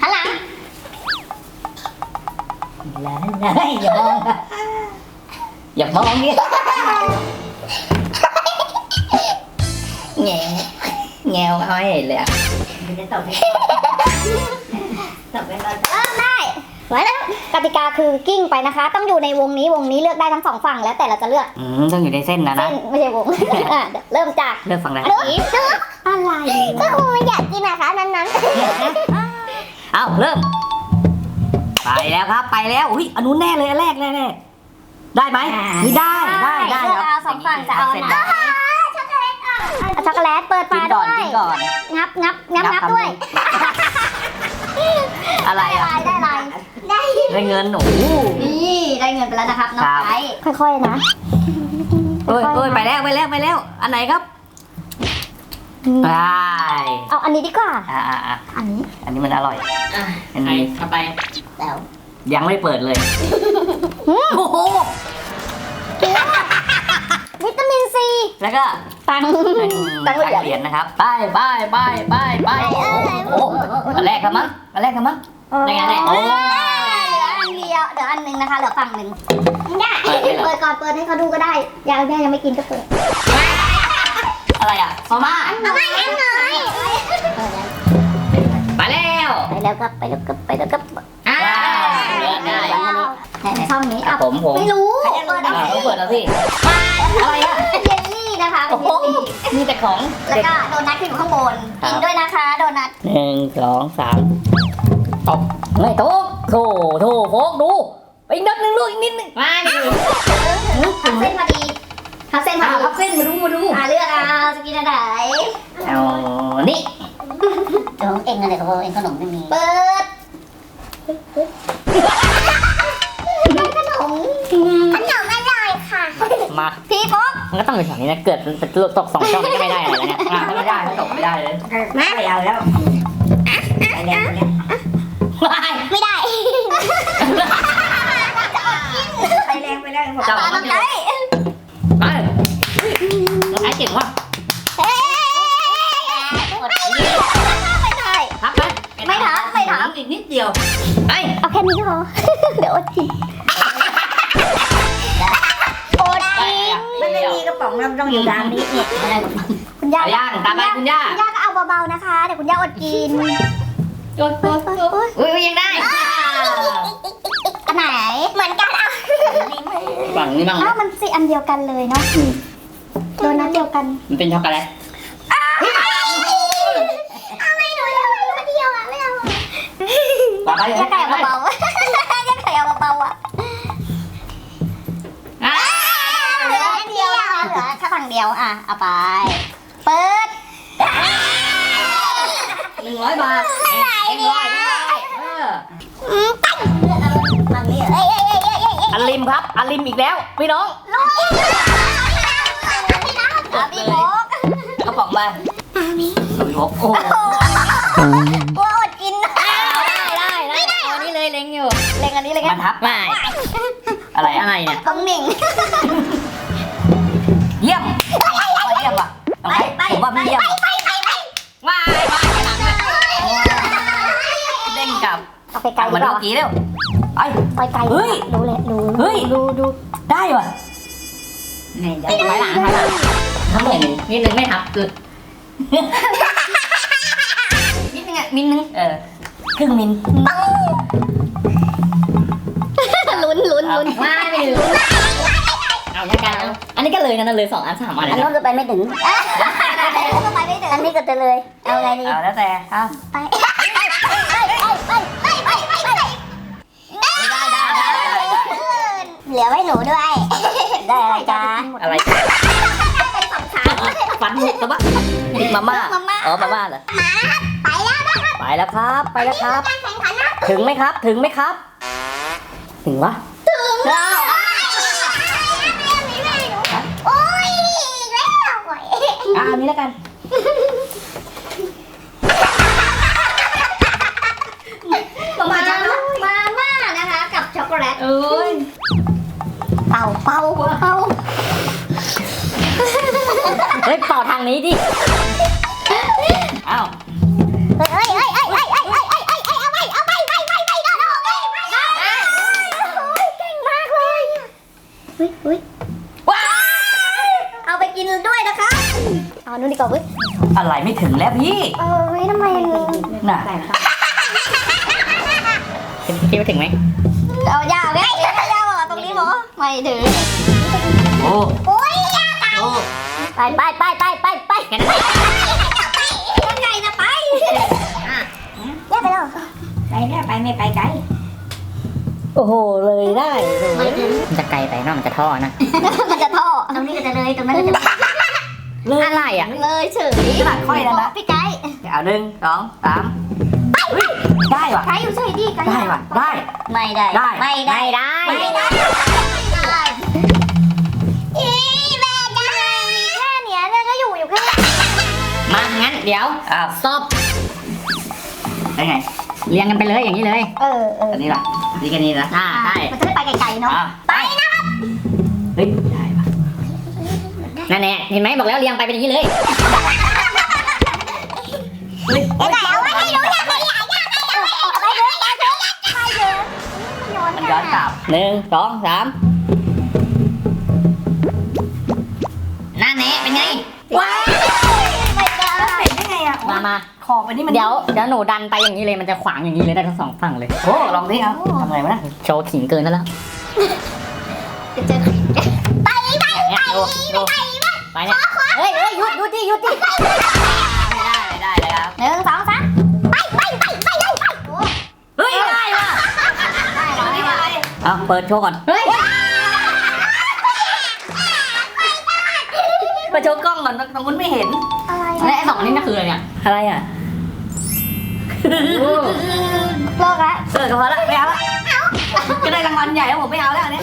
หันหลังแล้วนะอย่ามองอย่ามองเนี่ยแงวแงวเอาให้เห็นเลยอะจะตบให้ตบไปก่อนเริ่มได้ไว้แล้วกติกาคือกิ้งไปนะคะ ต้องอยู่ในวงนี้วงนี้เลือกได้ทั้งสองฝั่งแล้วแต่เราจะเลือกอืมต้องอยู่ในเส้นนะเส้นะนไม่ใช่วงอะเดี๋ยวเริ่มจากเลือกฝั่งไหน อันนี้อะไรก็คงไม่อยากกินนะคะนั้นนั้น เอาเริ่ม ไปแล้วครับ ไปแล้วอุ้ยอันนู้นแน่เลยอันแรกแน่แน่ได้ไหมไม่ได้ได้ได้เลือกครับเอาสองฝั่งจะเอาอันไหนส้เอาช็อกโกแลตเปิดกิฝานก่ด้อวนกิยนก่อน งับงับงับงับด้วย อะไรได้อะอะไรได้อะไรได้ได้เงินโอ้โห นี่ได้เงินไปแล้วนะครับน้องครับ ไอ้ค่อยๆนะ เอ้ยเอ้ยไปแล้วไปแล้วไปแล้ว อันไหนครับ ได้เอาอันนี้ดีกว่า อ่าอ่าอ่าอันนี้อันนี้มันอร่อย อะอันนี้เข้าไป แล้วยังไม่เปิดเลยอืมโอ้โห วิตามินซี แล้วก็ตังค์ตัตังงค์ค์เหรียญ เหรียญนะครับไปไปไปไปไปโอ้โหอันแรกครับมั้งอันแรกครับมั้งได้ไงเนี่ยโอ้ อันเดียวเดี๋ยวอันหนึ่งนะคะเหลือฝั่งหนึ่งได้เปิดเลยเหรอเปิดก่อนเปิดให้เขาดูก็ได้ยายแม่ยังไม่กินก็เปิด อะไรอะมาม่ามาไม่อันหน่อยไปแล้วไปแล้วก็ไปแล้วก็ไปแล้วก็อ่าได้ในในช่องนี้อะผมผมไม่รู้เปิดอ่าเอาเขาเปิดแล้วสิอะไรอะเยลลี่นะคะเป็โอ้นโหเยลลี่มีแต่ของแล้วเด็กก็โดนัทที่อยู่ข้างบนครับกินด้วยนะคะโดนัทหนึ่งสองสามตบไม่ตบโถโถโฟกดูไปอีกนิดนึงลูกอีกนิดนึงมาดิทับเส้นพอดี ทับเส้นพออ่าดีพับเส้นมาดูมาดูอ่าเลือกเอาจะกินอะไรเอานี่ของเองอะไรของเองขนมไม่มี เปิดขนมขนมอร่อยค่ะ มาพี่ป๊อกมันก็ต้องอยู่แถวนี้นะ เกิดมันเป็นตกสองช่องมันก็ไม่ได้อะไรแล้วเนี่ยอะไม่ได้ไม่ตกไม่ได้เลยไม่เอาแล้ว กนิดเดียวไปเอาแค่นี้ก็พอ เดี๋ยวอดกินอดไปกินอะไม่ได้มีกระป๋องน้ำต้องอยู่ทางนี้เนี่ยคุณย่าเอาย่างตามไปคุณย่าคุณย่าก็เอาเบาๆนะคะ เดี๋ยวคุณย่าอดกินโอ๊ยโอ๊ยโอ๊ยอุ้ยยังได้อันไหนเหมือนกันอะฝั่งนี้บ้างอ้าวมันสีอันเดียวกันเลยเนาะโดนัทเดียวกัน มันเป็นช็อกโกแลต เอาไม่หนูอยากเอาเดียวอะไม่เอา ต่อไปย่าไก่เอาเบาๆย่าไก่เอาเบาๆอะอะเหลืออันเดียวนะคะเหลือแค่ฝั่งเดียวอะเอาไปเปิดหนึ่งร้อยบาทหนึ่งร้อยหนึ่งร้อยเอออืมตั้งเลือกเอาฝั่งนี้เอ้ยเอ้ยเอ้ยเอ้ยเอ้ยเอ้ยอลิมครับอลิมอีกแล้วพี่น้องลุยพี่น้องพี่โบ๊กกระป๋องมาพี่พกโอ้กลัวอดกิน ได้ได้ได้ตัวนี้เลยเล็งอยู่ เล็ง อันนี้เลยมักันนทับไม่อะไรอะไรเนี่ยต้องหนิ่งเยี่ยมว่าเยี่ยมว่ะต้องให้ผมว่าพี่เยี่ยมไปไปไปว้ายว้ายหลังเด้งกลับเอาไปไกลเอาดีมากดูว่ากี่เร็วไป ไปไกลเฮ้ยดูเลยดูเฮ้ย ดูดูได้ว่ะนี่เดี๋ยวถอยหลังถอยหลังทำไงนี่นิดนึงไม่ทับคือนิดนึงอะมินนึงเออครึ่งมิน เอาว่าไปถึงเอาละกันเอาอันนี้ก็เลยนั่นเลยสองอันสามอันอันนู้นก็ไปไม่ถึงอันนี้ก็จะเลย เอาไงดีเอาแล้วแต่ปไปไปไปไปไปเหลือไว้หนูด้วย ได้อะไรจ้าอะไรฟันหกแล้วปะมาม่าอ๋อมาม่าเหรอไปแล้วไปแล้วครับ ไปแล้วครับ ถึงไหมครับ ถึงไหมครับ ถึงวะ อ้ยแล้วอ่าอันนี้แล้วกันมามามาม่านะคะ กับช็อกโกแลต เอ้ย เป่าเป่าเป่าเฮ้ยต่อทางนี้ดิ อ้าว ดีกว่าเว้ยอะไรไม่ถึงแล้วพี่เออเฮ้ยทำไมน่ะคิดว่าถึงไหมเอายาวไงยาวอะตรงนี้หมอไม่ถึงโอ้โอ้ยโอ้ไปไปไปไปไปไปแค่นั้นเองยังไงนะไปแยกไปแล้วไปเนี่ยไปไม่ไปไกล โอ้โห เลยได้มันจะไกลไปเนอะมันจะท่อนะ มันจะท่อตรงนี้ก็จะเลยตรงนั้นก็จะอะไรอะ เลยเฉยขนาดค่อยแล้วนะ พี่ไก่เอาหนึ่งสองสามเฮ้ยได้ว่ะไก่อยู่เฉยดิไก่ได้ว่ะได้ ไม่ได้ได้ไม่ได้ ไม่ได้ไม่ได้ไม่ได้อีแม่จ้ามีแค่เนี้ยเนี่ยก็อยู่อยู่แค่มางั้นเดี๋ยวอ้าวสอบได้ไง เรียงกันไปเลยอย่างนี้เลย เออเอออันนี้ล่ะ นี่กันนี่นะอ่าใช่มันจะได้ไปไกลๆเนาะอะไปนะครับ เฮ้ยได้ว่ะนั่นแน่เห็นไหมบอกแล้วเรียงไปเป็นอย่างนี้เลยเฮ้ยไก่เอาไว้ให้รู้อย่าไปอย่าอย่าไปเลยไปเลยไปเลยย้อนมันย้อนกลับหนึ่งสองสามนั่นแน่เป็นไง ว้าว มามาขอบอันนี้มันเดี๋ยวเดี๋ยวหนูดันไปอย่างนี้เลยมันจะขวางอย่างนี้เลยได้ทั้งสองฝั่งเลยโอ้ลองดิเอาทำไงวะนะโชว์ขิงเกินแล้วล่ะจะเจอเนี่ยดูดูไปเนี่ยเฮ้ยเฮ้ยหยุดหยุดดิหยุดดิไม่ได้ไม่ได้เลยครับหนึ่งสองสามไปไปไปไปเลยไปโอ้เฮ้ยได้ว่ะได้ได้ได้เอาเปิดโชว์ก่อนเฮ้ยมาโชว์กล้องก่อนตรงนู้นไม่เห็นอะไร แล้วไอ้สองอันนี้น่าคืออะไรเนี่ยอะไรอะโลกละเออก็พอละไม่เอาละก็ได้รางวัลใหญ่แล้วผมไม่เอาแล้วอันนี้